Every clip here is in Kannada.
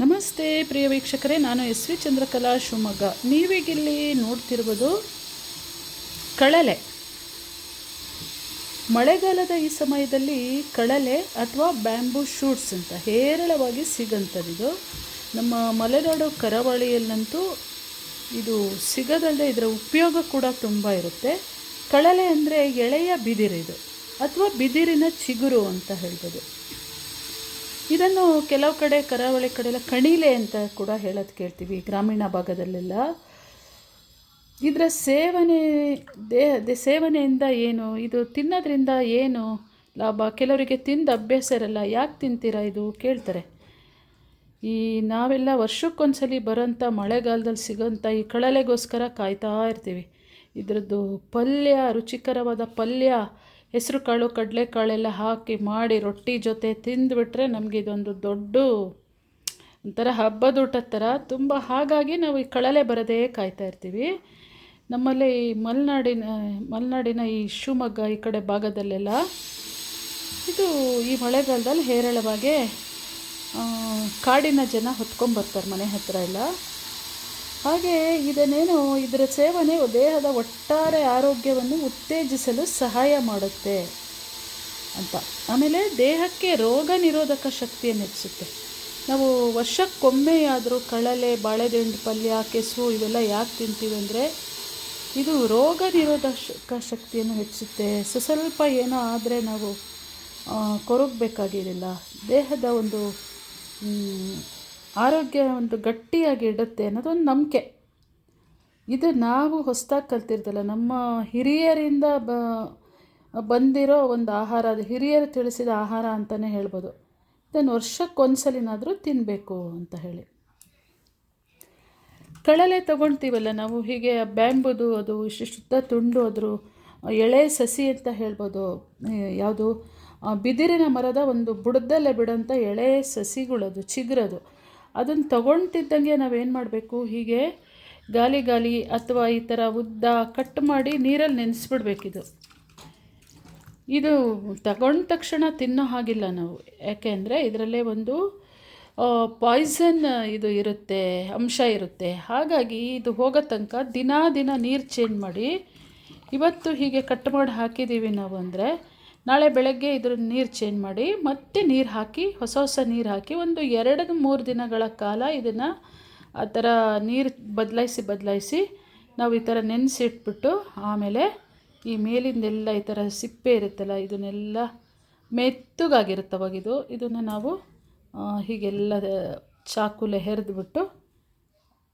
ನಮಸ್ತೆ ಪ್ರಿಯ ವೀಕ್ಷಕರೇ, ನಾನು ಎಸ್ ವಿ ಚಂದ್ರಕಲಾ ಶಿವಮೊಗ್ಗ. ನೀವೀಗಿಲ್ಲಿ ನೋಡ್ತಿರುವುದು ಕಳಲೆ. ಮಳೆಗಾಲದ ಈ ಸಮಯದಲ್ಲಿ ಕಳಲೆ ಅಥವಾ ಬ್ಯಾಂಬೂ ಶೂಟ್ಸ್ ಅಂತ ಹೇರಳವಾಗಿ ಸಿಗಂಥದ್ದಿದು. ನಮ್ಮ ಮಲೆನಾಡು ಕರಾವಳಿಯಲ್ಲಂತೂ ಇದು ಸಿಗದಲ್ಲದೆ ಇದರ ಉಪಯೋಗ ಕೂಡ ತುಂಬ ಇರುತ್ತೆ. ಕಳಲೆ ಅಂದರೆ ಎಳೆಯ ಬಿದಿರಿದು, ಅಥವಾ ಬಿದಿರಿನ ಚಿಗುರು ಅಂತ ಹೇಳ್ಬೋದು. ಇದನ್ನು ಕೆಲವು ಕಡೆ ಕರಾವಳಿ ಕಡೆ ಎಲ್ಲ ಕಣಿಲೆ ಅಂತ ಕೂಡ ಹೇಳೋದು ಕೇಳ್ತೀವಿ, ಗ್ರಾಮೀಣ ಭಾಗದಲ್ಲೆಲ್ಲ. ಇದರ ಸೇವನೆ ದೇಹ ಸೇವನೆಯಿಂದ ಏನು, ಇದು ತಿನ್ನೋದ್ರಿಂದ ಏನು ಲಾಭ? ಕೆಲವರಿಗೆ ತಿಂದ ಅಭ್ಯಾಸ ಇರಲ್ಲ, ಯಾಕೆ ತಿಂತೀರಾ ಇದು? ಕೇಳ್ತಾರೆ. ಈ ನಾವೆಲ್ಲ ವರ್ಷಕ್ಕೊಂದ್ಸಲಿ ಬರೋಂಥ ಮಳೆಗಾಲದಲ್ಲಿ ಸಿಗೋಂಥ ಈ ಕಳಲೆಗೋಸ್ಕರ ಕಾಯ್ತಾ ಇರ್ತೀವಿ. ಇದರದ್ದು ಪಲ್ಯ, ರುಚಿಕರವಾದ ಪಲ್ಯ ಹೆಸರು ಕಾಳು ಕಡಲೆಕಾಳೆಲ್ಲ ಹಾಕಿ ಮಾಡಿ ರೊಟ್ಟಿ ಜೊತೆ ತಿಂದುಬಿಟ್ರೆ ನಮಗೆ ಇದೊಂದು ದೊಡ್ಡ ಒಂಥರ ಹಬ್ಬದ ಊಟ ಥರ. ತುಂಬ ಹಾಗಾಗಿ ನಾವು ಈ ಕಳಲೆ ಬರದೇ ಕಾಯ್ತಾ ಇರ್ತೀವಿ. ನಮ್ಮಲ್ಲಿ ಈ ಮಲೆನಾಡಿನ ಮಲೆನಾಡಿನ ಈ ಶಿವಮೊಗ್ಗ ಈ ಕಡೆ ಭಾಗದಲ್ಲೆಲ್ಲ ಇದು ಈ ಮಳೆಗಾಲದಲ್ಲಿ ಹೇರಳವಾಗಿ ಕಾಡಿನ ಜನ ಹೊತ್ಕೊಂಬರ್ತಾರೆ ಮನೆ ಹತ್ತಿರ ಎಲ್ಲ. ಹಾಗೆ ಇದನ್ನೇನು ಇದರ ಸೇವನೆ ದೇಹದ ಒಟ್ಟಾರೆ ಆರೋಗ್ಯವನ್ನು ಉತ್ತೇಜಿಸಲು ಸಹಾಯ ಮಾಡುತ್ತೆ ಅಂತ. ಆಮೇಲೆ ದೇಹಕ್ಕೆ ರೋಗ ನಿರೋಧಕ ಶಕ್ತಿಯನ್ನು ಹೆಚ್ಚಿಸುತ್ತೆ. ನಾವು ವರ್ಷಕ್ಕೊಮ್ಮೆಯಾದರೂ ಕಳಲೆ, ಬಾಳೆದಿಂಡು ಪಲ್ಯ ಕೆಸು ಇವೆಲ್ಲ ಯಾಕೆ ತಿಂತೀವಿ ಅಂದರೆ ಇದು ರೋಗ ನಿರೋಧಕ ಶಕ್ತಿಯನ್ನು ಹೆಚ್ಚುತ್ತೆ ಸ್ವಲ್ಪ ಏನೋ ಆದರೆ ನಾವು ಕೊರಗಬೇಕಾಗಿರಲಿಲ್ಲ. ದೇಹದ ಒಂದು ಆರೋಗ್ಯ ಒಂದು ಗಟ್ಟಿಯಾಗಿ ಇಡುತ್ತೆ ಅನ್ನೋದೊಂದು ನಂಬಿಕೆ. ಇದು ನಾವು ಹೊಸದಾಗಿ ಕಲ್ತಿರ್ತಲ್ಲ ನಮ್ಮ ಹಿರಿಯರಿಂದ ಬ, ಬಂದಿರೋ ಒಂದು ಆಹಾರ, ಅದು ಹಿರಿಯರು ತಿಳಿಸಿದ ಆಹಾರ ಅಂತಲೇ ಹೇಳ್ಬೋದು. ಇದನ್ನು ವರ್ಷಕ್ಕೊಂದ್ಸಲಿನಾದರೂ ತಿನ್ನಬೇಕು ಅಂತ ಹೇಳಿ. ಕಳಲೆ ತಗೊಳ್ತೀವಲ್ಲ, ನಾವು ಹೀಗೆ ಬ್ಯಾಂಬುದು ಅದು ಶುದ್ಧ ತುಂಡು ಅದ್ರ ಎಳೆ, ಸಸಿ ಅಂತ ಹೇಳ್ಬೋದು. ಯಾವುದು? ಬಿದಿರಿನ ಮರದ ಒಂದು ಬುಡದಲ್ಲೇ ಬಿಡೋಂಥ ಎಳೆ, ಸಸಿಗಳದು, ಚಿಗುರದು. ಅದನ್ನು ತಗೊಳ್ತಿದ್ದಂಗೆ ನಾವೇನು ಮಾಡಬೇಕು? ಹೀಗೆ ಗಾಲಿ ಗಾಲಿ ಅಥವಾ ಈ ಥರ ಉದ್ದ ಕಟ್ ಮಾಡಿ ನೀರಲ್ಲಿ ನೆನೆಸ್ಬಿಡ್ಬೇಕಿದು. ಇದು ತಗೊಂಡ ತಕ್ಷಣ ತಿನ್ನೋ ಹಾಗಿಲ್ಲ ನಾವು. ಯಾಕೆಂದರೆ ಇದರಲ್ಲೇ ಒಂದು ಪಾಯ್ಸನ್ ಇದು ಇರುತ್ತೆ, ಅಂಶ ಇರುತ್ತೆ. ಹಾಗಾಗಿ ಇದು ಹೋಗೋ ತನಕ ದಿನಾ ದಿನ ನೀರು ಚೇಂಜ್ ಮಾಡಿ, ಇವತ್ತು ಹೀಗೆ ಕಟ್ ಮಾಡಿ ಹಾಕಿದ್ದೀವಿ ನಾವು ಅಂದರೆ ನಾಳೆ ಬೆಳಗ್ಗೆ ಇದ್ರ ನೀರು ಚೇಂಜ್ ಮಾಡಿ ಮತ್ತೆ ನೀರು ಹಾಕಿ, ಹೊಸ ಹೊಸ ನೀರು ಹಾಕಿ ಒಂದು ಎರಡು ಮೂರು ದಿನಗಳ ಕಾಲ ಇದನ್ನು ಆ ಥರ ನೀರು ಬದಲಾಯಿಸಿ ಬದಲಾಯಿಸಿ ನಾವು ಈ ಥರ ನೆನೆಸಿಟ್ಬಿಟ್ಟು ಆಮೇಲೆ ಈ ಮೇಲಿಂದೆಲ್ಲ ಈ ಥರ ಸಿಪ್ಪೆ ಇರುತ್ತಲ್ಲ ಇದನ್ನೆಲ್ಲ ಮೆತ್ತಗಾಗಿರುತ್ತೆ ಅವಾಗಿದು ಇದನ್ನು ನಾವು ಹೀಗೆಲ್ಲ, ಚಾಕುಲೆ ಹೆರಿದ್ಬಿಟ್ಟು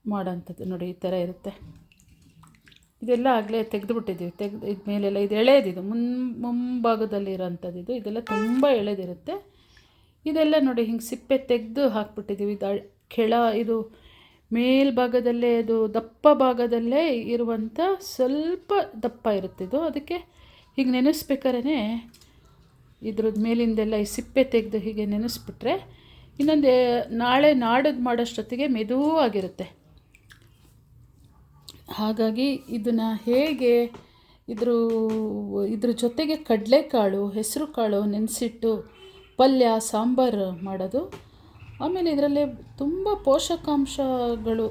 ಮಾಡೋಂಥದ್ದು ನೋಡಿ ಈ ಥರ ಇರುತ್ತೆ. ಇದೆಲ್ಲ ಆಗಲೇ ತೆಗೆದುಬಿಟ್ಟಿದ್ದೀವಿ. ತೆಗೆದು ಇದ್ಮೇಲೆಲ್ಲ ಇದು ಎಳೆದಿದು. ಮುನ್, ಮುಂಭಾಗದಲ್ಲಿ ಇರೋಂಥದ್ದು ಇದು. ಇದೆಲ್ಲ ತುಂಬ ಎಳೆದಿರುತ್ತೆ. ಇದೆಲ್ಲ ನೋಡಿ ಹಿಂಗೆ ಸಿಪ್ಪೆ ತೆಗೆದು ಹಾಕ್ಬಿಟ್ಟಿದ್ದೀವಿ. ಇದು ಕೆಳ ಇದು ಮೇಲ್ಭಾಗದಲ್ಲೇ ಅದು ದಪ್ಪ ಭಾಗದಲ್ಲೇ ಇರುವಂಥ ಸ್ವಲ್ಪ ದಪ್ಪ ಇರುತ್ತೆ ಇದು. ಅದಕ್ಕೆ ಹೀಗೆ ನೆನೆಸ್ಬೇಕಾದ್ರೆ ಇದ್ರದ್ದು ಮೇಲಿಂದೆಲ್ಲ ಈ ಸಿಪ್ಪೆ ತೆಗೆದು ಹೀಗೆ ನೆನೆಸ್ಬಿಟ್ರೆ ಇನ್ನೊಂದು ನಾಳೆ ನಾಡದು ಮಾಡೋಷ್ಟೊತ್ತಿಗೆ ಮೆದುವಾಗಿರುತ್ತೆ. ಹಾಗಾಗಿ ಇದನ್ನು ಹೇಗೆ ಇದ್ರ ಇದ್ರ ಜೊತೆಗೆ ಕಡಲೆಕಾಳು ಹೆಸರು ಕಾಳು ನೆನೆಸಿಟ್ಟು ಪಲ್ಯ, ಸಾಂಬಾರು ಮಾಡೋದು. ಆಮೇಲೆ ಇದರಲ್ಲಿ ತುಂಬ ಪೋಷಕಾಂಶಗಳು,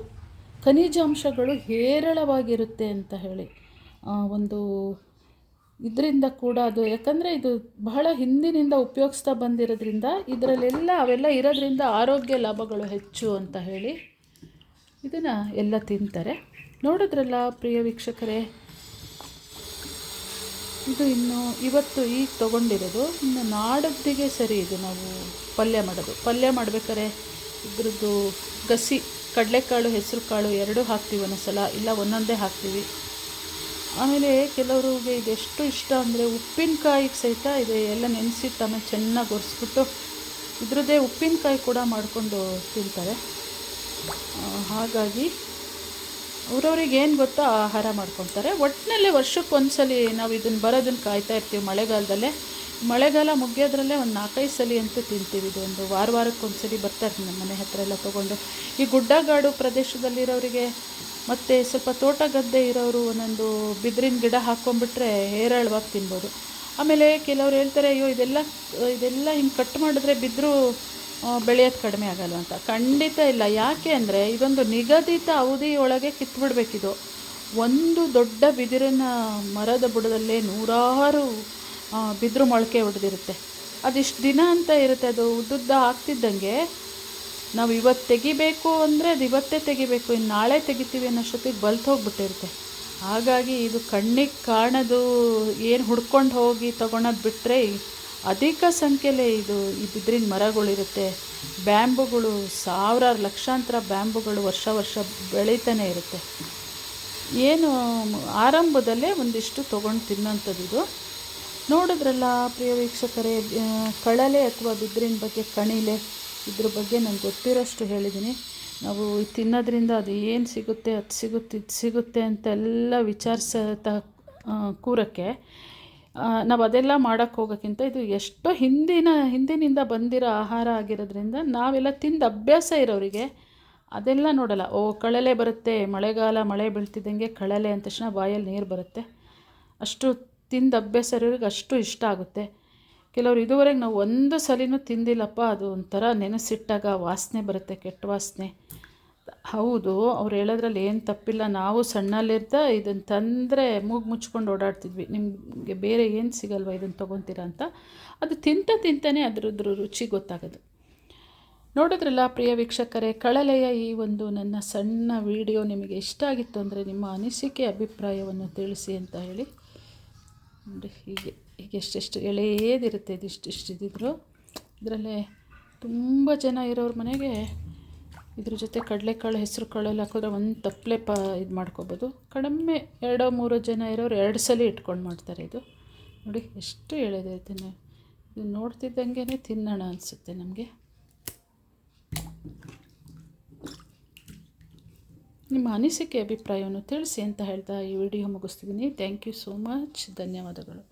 ಖನಿಜಾಂಶಗಳು ಹೇರಳವಾಗಿರುತ್ತೆ ಅಂತ ಹೇಳಿ. ಒಂದು ಇದರಿಂದ ಕೂಡ ಅದು, ಯಾಕಂದರೆ ಇದು ಬಹಳ ಹಿಂದಿನಿಂದ ಉಪಯೋಗಿಸ್ತಾ ಬಂದಿರೋದ್ರಿಂದ ಇದರಲ್ಲೆಲ್ಲ ಅವೆಲ್ಲ ಇರೋದ್ರಿಂದ ಆರೋಗ್ಯ ಲಾಭಗಳು ಹೆಚ್ಚು ಅಂತ ಹೇಳಿ ಇದನ್ನು ಎಲ್ಲ ತಿಂತಾರೆ. ನೋಡಿದ್ರಲ್ಲ ಪ್ರಿಯ ವೀಕ್ಷಕರೇ? ಇದು ಇನ್ನು ಇವತ್ತು ಈಗ ತೊಗೊಂಡಿರೋದು ಇನ್ನು ನಾಡದ್ದಿಗೆ ಸರಿ ಇದು ನಾವು ಪಲ್ಯ ಮಾಡೋದು. ಪಲ್ಯ ಮಾಡ್ಬೇಕಾದ್ರೆ ಇದ್ರದ್ದು ಗಸಿ, ಕಡಲೆಕಾಳು ಹೆಸರು ಕಾಳು ಎರಡೂ ಹಾಕ್ತೀವಿ ಒಂದೊಂದ್ಸಲ, ಇಲ್ಲ ಒಂದೊಂದೇ ಹಾಕ್ತೀವಿ. ಆಮೇಲೆ ಕೆಲವ್ರಿಗೆ ಇದೆಷ್ಟು ಇಷ್ಟ ಅಂದರೆ ಉಪ್ಪಿನಕಾಯಿಗೆ ಸಹಿತ ಇದೆ, ಎಲ್ಲ ನೆನೆಸಿಟ್ಟು ಆಮೇಲೆ ಚೆನ್ನಾಗಿ ಒರೆಸ್ಬಿಟ್ಟು ಇದ್ರದ್ದೇ ಉಪ್ಪಿನಕಾಯಿ ಕೂಡ ಮಾಡಿಕೊಂಡು ತಿಂತಾರೆ. ಹಾಗಾಗಿ ಅವ್ರವ್ರಿಗೆ ಏನು ಗೊತ್ತೋ ಆಹಾರ ಮಾಡ್ಕೊತಾರೆ. ಒಟ್ಟಿನಲ್ಲಿ ವರ್ಷಕ್ಕೊಂದ್ಸಲಿ ನಾವು ಇದನ್ನು ಬರೋದನ್ನು ಕಾಯ್ತಾ ಇರ್ತೀವಿ ಮಳೆಗಾಲದಲ್ಲೇ. ಮಳೆಗಾಲ ಮುಗಿಯೋದ್ರಲ್ಲೇ ಒಂದು ನಾಲ್ಕೈದು ಸಲ ಅಂತೂ ತಿಂತೀವಿ. ಇದು ಒಂದು ವಾರ ವಾರಕ್ಕೊಂದ್ಸಲಿ ಬರ್ತಾರೆ ನಮ್ಮ ಮನೆ ಹತ್ರ ಎಲ್ಲ ತೊಗೊಂಡು. ಈ ಗುಡ್ಡಗಾಡು ಪ್ರದೇಶದಲ್ಲಿರೋರಿಗೆ ಮತ್ತು ಸ್ವಲ್ಪ ತೋಟ ಗದ್ದೆ ಇರೋರು ಒಂದೊಂದು ಬಿದಿರಿನ ಗಿಡ ಹಾಕ್ಕೊಂಡ್ಬಿಟ್ರೆ ಹೇರಳವಾಗಿ ತಿನ್ಬೋದು. ಆಮೇಲೆ ಕೆಲವ್ರು ಹೇಳ್ತಾರೆ, ಅಯ್ಯೋ, ಇದೆಲ್ಲ ಇದೆಲ್ಲ ಹಿಂಗೆ ಕಟ್ ಮಾಡಿದ್ರೆ ಬಿದ್ದರೂ ಬೆಳೆಯೋದು ಕಡಿಮೆ ಆಗಲ್ಲ ಅಂತ. ಖಂಡಿತ ಇಲ್ಲ. ಯಾಕೆ ಅಂದರೆ ಇದೊಂದು ನಿಗದಿತ ಅವಧಿಯೊಳಗೆ ಕಿತ್ಬಿಡ್ಬೇಕಿದು. ಒಂದು ದೊಡ್ಡ ಬಿದಿರಿನ ಮರದ ಬುಡದಲ್ಲೇ ನೂರಾರು ಬಿದಿರು ಮೊಳಕೆ ಹೊಡೆದಿರುತ್ತೆ ಅದಿಷ್ಟು ದಿನ ಅಂತ ಇರುತ್ತೆ. ಅದು ಉದ್ದುದ್ದ ಆಗ್ತಿದ್ದಂಗೆ ನಾವು ಇವತ್ತು ತೆಗಿಬೇಕು ಅಂದರೆ ಅದು ಇವತ್ತೇ ತೆಗಿಬೇಕು. ಇನ್ನು ನಾಳೆ ತೆಗಿತೀವಿ ಅನ್ನೋಷ್ಟೊತ್ತಿಗೆ ಬಲ್ತು ಹೋಗ್ಬಿಟ್ಟಿರುತ್ತೆ. ಹಾಗಾಗಿ ಇದು ಕಣ್ಣಿಗೆ ಕಾಣೋದು, ಏನು ಹುಡ್ಕೊಂಡು ಹೋಗಿ ತೊಗೊಳೋದು ಬಿಟ್ಟರೆ ಅಧಿಕ ಸಂಖ್ಯೆಯಲ್ಲಿ ಇದು ಬಿದಿರಿನ ಮರಗಳಿರುತ್ತೆ. ಬ್ಯಾಂಬುಗಳು ಸಾವಿರಾರು ಲಕ್ಷಾಂತರ ಬ್ಯಾಂಬುಗಳು ವರ್ಷ ವರ್ಷ ಬೆಳೀತಾನೆ ಇರುತ್ತೆ. ಏನು, ಆರಂಭದಲ್ಲೇ ಒಂದಿಷ್ಟು ತೊಗೊಂಡು ತಿನ್ನೋಂಥದ್ದು ಇದು ನೋಡಿದ್ರಲ್ಲ ಪ್ರಿಯ ವೀಕ್ಷಕರೇ ಕಳಲೆ ಅಥವಾ ಬಿದ್ರಿನ ಬಗ್ಗೆ, ಕಣಿಲೆ ಇದ್ರ ಬಗ್ಗೆ ನಂಗೆ ಗೊತ್ತಿರೋಷ್ಟು ಹೇಳಿದ್ದೀನಿ. ನಾವು ತಿನ್ನೋದ್ರಿಂದ ಅದು ಏನು ಸಿಗುತ್ತೆ, ಅದು ಸಿಗುತ್ತೆ, ಇದು ಸಿಗುತ್ತೆ ಅಂತೆಲ್ಲ ವಿಚಾರಿಸ ಕೂರಕ್ಕೆ ನಾವು ಅದೆಲ್ಲ ಮಾಡೋಕ್ಕೆ ಹೋಗೋಕ್ಕಿಂತ ಇದು ಎಷ್ಟೋ ಹಿಂದಿನ, ಹಿಂದಿನಿಂದ ಬಂದಿರೋ ಆಹಾರ ಆಗಿರೋದ್ರಿಂದ ನಾವೆಲ್ಲ ತಿಂದು ಅಭ್ಯಾಸ ಇರೋರಿಗೆ ಅದೆಲ್ಲ ನೋಡಲ್ಲ, ಓ ಕಳಲೆ ಬರುತ್ತೆ, ಮಳೆಗಾಲ ಮಳೆ ಬೀಳ್ತಿದ್ದಂಗೆ ಕಳಲೆ ಅಂದ ತಕ್ಷಣ ಬಾಯಲ್ಲಿ ನೀರು ಬರುತ್ತೆ. ಅಷ್ಟು ತಿಂದು ಅಭ್ಯಾಸ ಇರೋರಿಗೆ ಅಷ್ಟು ಇಷ್ಟ ಆಗುತ್ತೆ. ಕೆಲವರು ಇದುವರೆಗೆ ನಾವು ಒಂದು ಸಲಿನೂ ತಿಂದಿಲ್ಲಪ್ಪ, ಅದು ಒಂಥರ ನೆನೆಸಿಟ್ಟಾಗ ವಾಸನೆ ಬರುತ್ತೆ, ಕೆಟ್ಟ ವಾಸನೆ. ಹೌದು, ಅವ್ರು ಹೇಳೋದ್ರಲ್ಲಿ ಏನು ತಪ್ಪಿಲ್ಲ. ನಾವು ಸಣ್ಣಲ್ಲಿರ್ತಾ ಇದನ್ನು ತಂದರೆ ಮೂಗು ಮುಚ್ಕೊಂಡು ಓಡಾಡ್ತಿದ್ವಿ. ನಿಮಗೆ ಬೇರೆ ಏನು ಸಿಗಲ್ವ ಇದನ್ನು ತೊಗೊತೀರಾ ಅಂತ? ಅದು ತಿಂತ ತಿಂತಾನೆ ಅದರದ್ರ ರುಚಿ ಗೊತ್ತಾಗೋದು. ನೋಡಿದ್ರಲ್ಲ ಪ್ರಿಯ ವೀಕ್ಷಕರೇ, ಕಳಲೆಯ ಈ ಒಂದು ನನ್ನ ಸಣ್ಣ ವಿಡಿಯೋ ನಿಮಗೆ ಇಷ್ಟ ಆಗಿತ್ತು ಅಂದರೆ ನಿಮ್ಮ ಅನಿಸಿಕೆ, ಅಭಿಪ್ರಾಯವನ್ನು ತಿಳಿಸಿ ಅಂತ ಹೇಳಿ. ನೋಡಿ, ಹೀಗೆ ಹೀಗೆ ಎಷ್ಟೆಷ್ಟು ಎಳೆಯೇದಿರುತ್ತೆ, ಇದಿಷ್ಟು ಇಷ್ಟು ಇದ್ದಿದ್ರು ಇದರಲ್ಲೇ ತುಂಬ ಜನ ಇರೋರ ಮನೆಗೆ ಇದ್ರ ಜೊತೆ ಕಡಲೆಕಾಳು ಹೆಸರು ಕಾಳೆಲ್ಲ ಹಾಕಿದ್ರೆ ಒಂದು ತಪ್ಪಲೆ ಪ ಇದು ಮಾಡ್ಕೊಬೋದು. ಕಡಿಮೆ ಎರಡೋ ಮೂರೋ ಜನ ಇರೋರು ಎರಡು ಸಲ ಇಟ್ಕೊಂಡು ಮಾಡ್ತಾರೆ ಇದು. ನೋಡಿ, ಎಷ್ಟು ಎಳೆದ ಇದನ್ನು. ಇದು ನೋಡ್ತಿದ್ದಂಗೆ ತಿನ್ನೋಣ ಅನಿಸುತ್ತೆ ನಮಗೆ. ನಿಮ್ಮ ಅನಿಸಿಕೆ, ಅಭಿಪ್ರಾಯವನ್ನು ತಿಳಿಸಿ ಅಂತ ಹೇಳ್ತಾ ಈ ವಿಡಿಯೋ ಮುಗಿಸ್ತಿದ್ದೀನಿ ಥ್ಯಾಂಕ್ ಯು ಸೋ ಮಚ್ ಧನ್ಯವಾದಗಳು.